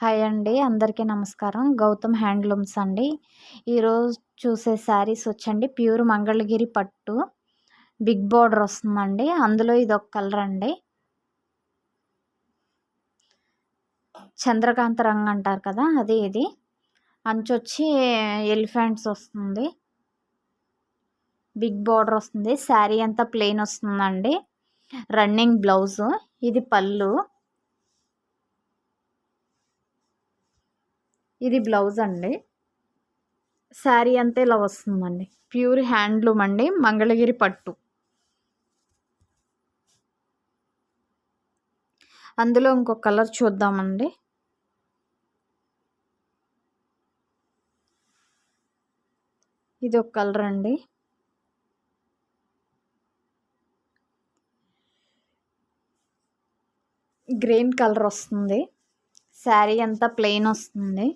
Hi అండి. అందరికీ నమస్కారం. గౌతమ్ హ్యాండ్లూమ్స్ అండి. ఈరోజు చూసే శారీస్ వచ్చండి. ప్యూర్ మంగళగిరి పట్టు. బిగ్ బార్డర్ వస్తుందండి. అందులో ఇది ఒక కలర్ అండి. చంద్రకాంత రంగు అంటారు కదా అది ఇది. అంచు వచ్చి ఎలిఫెంట్స్ వస్తుంది. బిగ్ బార్డర్ వస్తుంది. శారీ అంతా ప్లెయిన్ వస్తుందండి. Running blouse. ఇది పళ్ళు. ఇది బ్లౌజ్ అండి. శారీ అంతే ఇలా వస్తుందండి. ప్యూర్ హ్యాండ్లూమ్ అండి. మంగళగిరి పట్టు. అందులో ఇంకొక కలర్ చూద్దామండి. ఇది ఒక కలర్ అండి. గ్రీన్ కలర్ వస్తుంది. శారీ అంతా ప్లెయిన్ వస్తుంది.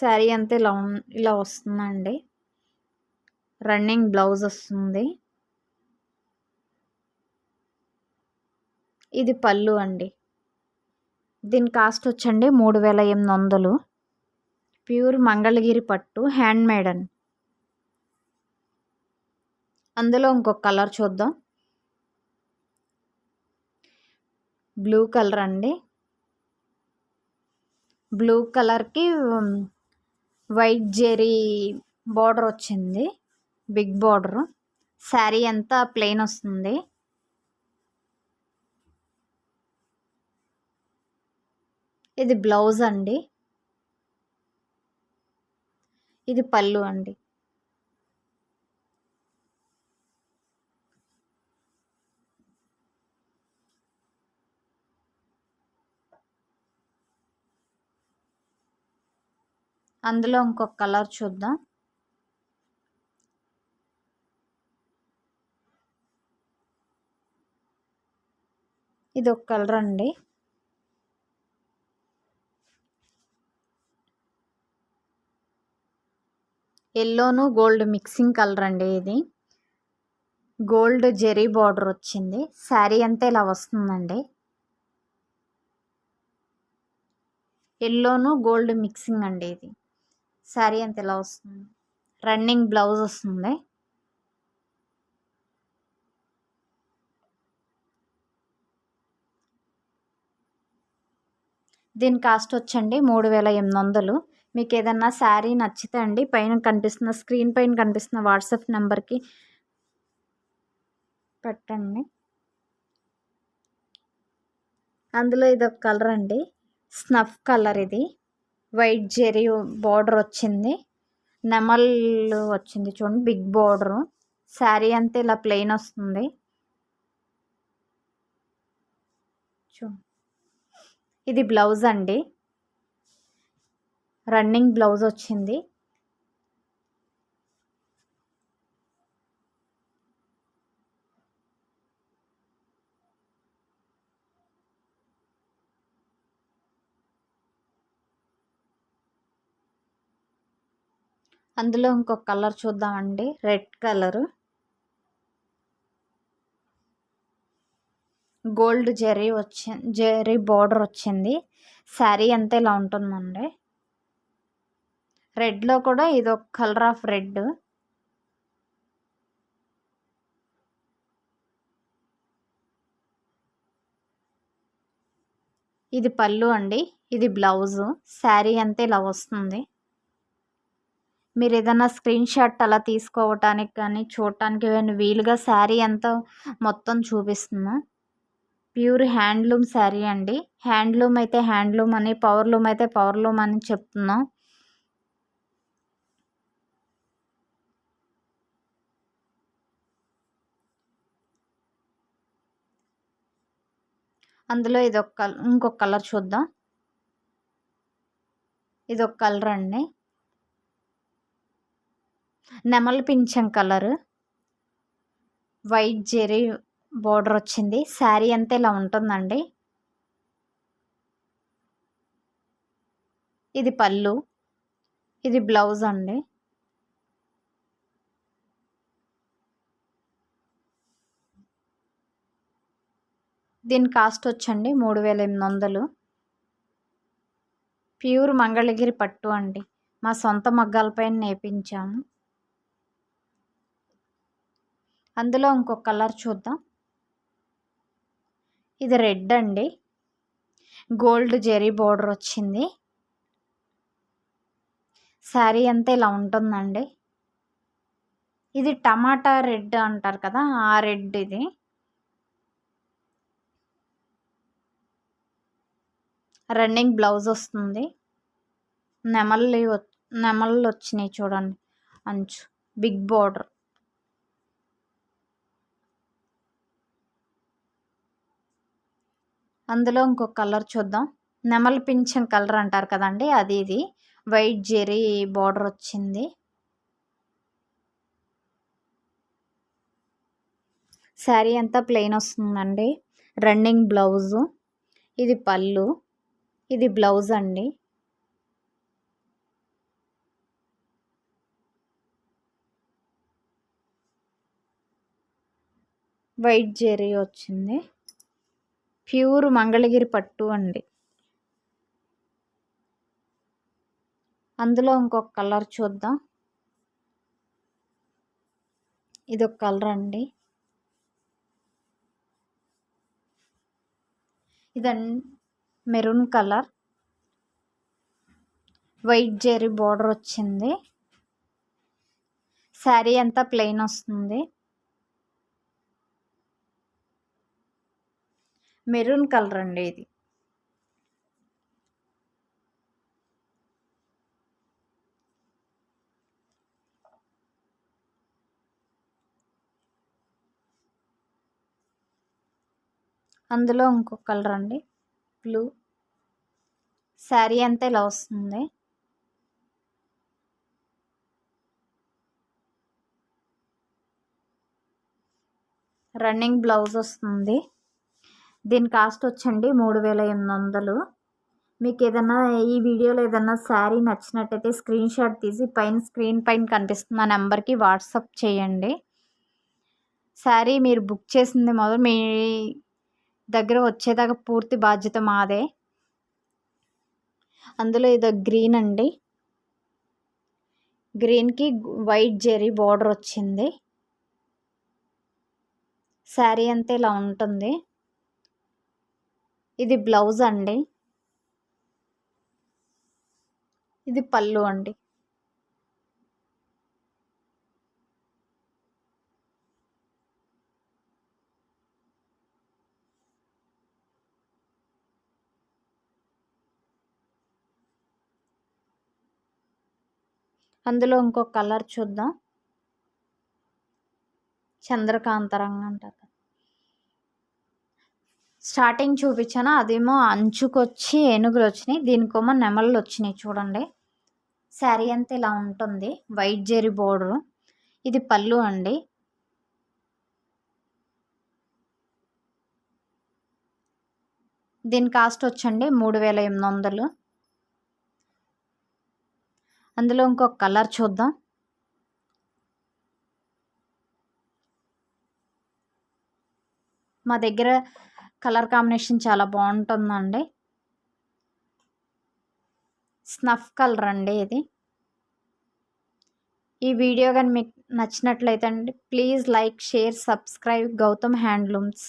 శారీ అంతా ఇలా ఇలా వస్తుందండి. రన్నింగ్ బ్లౌజ్ వస్తుంది. ఇది పళ్ళు అండి. దీని కాస్ట్ వచ్చండి మూడు వేల ఎనిమిది వందలు. ప్యూర్ మంగళగిరి పట్టు హ్యాండ్ మేడ్ అండి అందులో ఇంకొక కలర్ చూద్దాం. బ్లూ కలర్ అండి. బ్లూ కలర్కి వైట్ జెరీ బార్డర్ వచ్చింది. Big border. శారీ అంతా ప్లెయిన్ వస్తుంది. ఇది బ్లౌజ్ అండి. ఇది పళ్ళు అండి. అందులో ఇంకొక కలర్ చూద్దాం. ఇది ఒక కలర్ అండి. ఎల్లోను గోల్డ్ మిక్సింగ్ కలర్ అండి ఇది. గోల్డ్ జెరీ బార్డర్ వచ్చింది. శారీ అంతా ఇలా వస్తుందండి. ఎల్లోను గోల్డ్ మిక్సింగ్ అండి ఇది. శారీ అంత ఇలా వస్తుంది. రన్నింగ్ బ్లౌజ్ వస్తుంది. దీని కాస్ట్ వచ్చండి మూడు వేల ఎనిమిది వందలు. మీకు ఏదన్నా శారీ నచ్చితే అండి పైన కనిపిస్తున్న స్క్రీన్ పైన కనిపిస్తున్న వాట్సాప్ నెంబర్కి పెట్టండి. అందులో ఇది ఒక కలర్ అండి స్నఫ్ కలర్ ఇది. వైట్ జెరీ బార్డర్ వచ్చింది. నెమల్ వచ్చింది చూడండి బిగ్ బార్డరు. శారీ అంతా ఇలా ప్లెయిన్ వస్తుంది. చూ ఇది బ్లౌజ్ అండి. రన్నింగ్ బ్లౌజ్ వచ్చింది. అందులో ఇంకొక కలర్ చూద్దామండి. Red colour. గోల్డ్ జెరీ వచ్చి జెరీ బార్డర్ వచ్చింది. శారీ అంతా ఇలా ఉంటుందండి. రెడ్లో కూడా ఇది ఒక కలర్ ఆఫ్ రెడ్ ఇది పళ్ళు అండి. ఇది బ్లౌజు. శారీ అంతా ఇలా వస్తుంది. మీరు ఏదైనా స్క్రీన్ షాట్ అలా తీసుకోవటానికి కానీ చూడటానికి కానీ వీలుగా శారీ అంతా మొత్తం చూపిస్తున్నా. ప్యూర్ హ్యాండ్లూమ్ శారీ అండి. హ్యాండ్లూమ్ అయితే హ్యాండ్లూమ్ అని పవర్లూమ్ అయితే పవర్లూమ్ అని చెప్తున్నాం. అందులో ఇది ఒక ఇంకొక కలర్ చూద్దాం. ఇది ఒక కలర్ అండి. నెమలి పింఛం కలర్. వైట్ జెరీ బార్డర్ వచ్చింది. శారీ అంతా ఇలా ఉంటుందండి. ఇది పళ్ళు. ఇది బ్లౌజ్ అండి. దీని కాస్ట్ వచ్చండి మూడు వేల ఎనిమిది వందలు. ప్యూర్ మంగళగిరి పట్టు అండి. మా సొంత మగ్గాలపైన నేపించాము. అందులో ఇంకొక కలర్ చూద్దాం. ఇది రెడ్ అండి. గోల్డ్ జెరీ బోర్డర్ వచ్చింది. శారీ అంతా ఇలా ఉంటుందండి. ఇది టమాటా రెడ్ అంటారు కదా ఆ రెడ్ ఇది. రన్నింగ్ బ్లౌజ్ వస్తుంది. నెమలి నెమళ్ళు వచ్చినాయి చూడండి అంచు. Big border. అందులో ఇంకొక కలర్ చూద్దాం. నెమలి పింఛం కలర్ అంటారు కదండి అది ఇది. వైట్ జెరీ బార్డర్ వచ్చింది. శారీ అంతా ప్లెయిన్ వస్తుందండి. Running blouse. ఇది పళ్ళు. ఇది బ్లౌజ్ అండి. వైట్ జెరీ వచ్చింది. ప్యూర్ మంగళగిరి పట్టు అండి. అందులో ఇంకొక కలర్ చూద్దాం. ఇది ఒక కలర్ అండి. ఇదండి maroon colour. White zari border వచ్చింది. శారీ అంతా ప్లెయిన్ వస్తుంది. మెరూన్ కలర్ అండి ఇది. అందులో ఇంకొక కలర్ అండి. బ్లూ. శారీ అంతా ఇలా వస్తుంది. రన్నింగ్ బ్లౌజ్ వస్తుంది. దీని కాస్ట్ వచ్చండి మూడు వేల ఎనిమిది వందలు మీకు ఏదన్నా ఈ వీడియోలో ఏదన్నా శారీ నచ్చినట్టయితే స్క్రీన్ షాట్ తీసి పైన స్క్రీన్ పైన కనిపిస్తున్న నెంబర్కి వాట్సాప్ చేయండి. శారీ మీరు బుక్ చేసింది మొదలు మీ దగ్గర వచ్చేదాకా పూర్తి బాధ్యత మాదే. అందులో ఇది గ్రీన్ అండి. గ్రీన్కి వైట్ జెరీ బార్డర్ వచ్చింది. శారీ అంతా ఇలా ఉంటుంది. ఇది బ్లౌజ్ అండి. ఇది పళ్ళు అండి. అందులో ఇంకో కలర్ చూద్దాం. చంద్రకాంతరంగా అంటారు స్టార్టింగ్ చూపించాను? అదేమో అంచుకొచ్చి ఏనుగులు వచ్చినాయి దీనికోమో నెమళ్ళు వచ్చినాయి చూడండి. శారీ అంతా ఇలా ఉంటుంది వైట్ జెరీ బోర్డరు. ఇది పళ్ళు అండి. దీని కాస్ట్ వచ్చండి మూడు వేల ఎనిమిది వందలు అందులో ఇంకొక కలర్ చూద్దాం. మా దగ్గర కలర్ కాంబినేషన్ చాలా బాగుంటుందండి. స్నఫ్ కలర్ అండి ఇది. ఈ వీడియో కానీ మీకు నచ్చినట్లయితే అండి please like share subscribe. Gautam handlooms.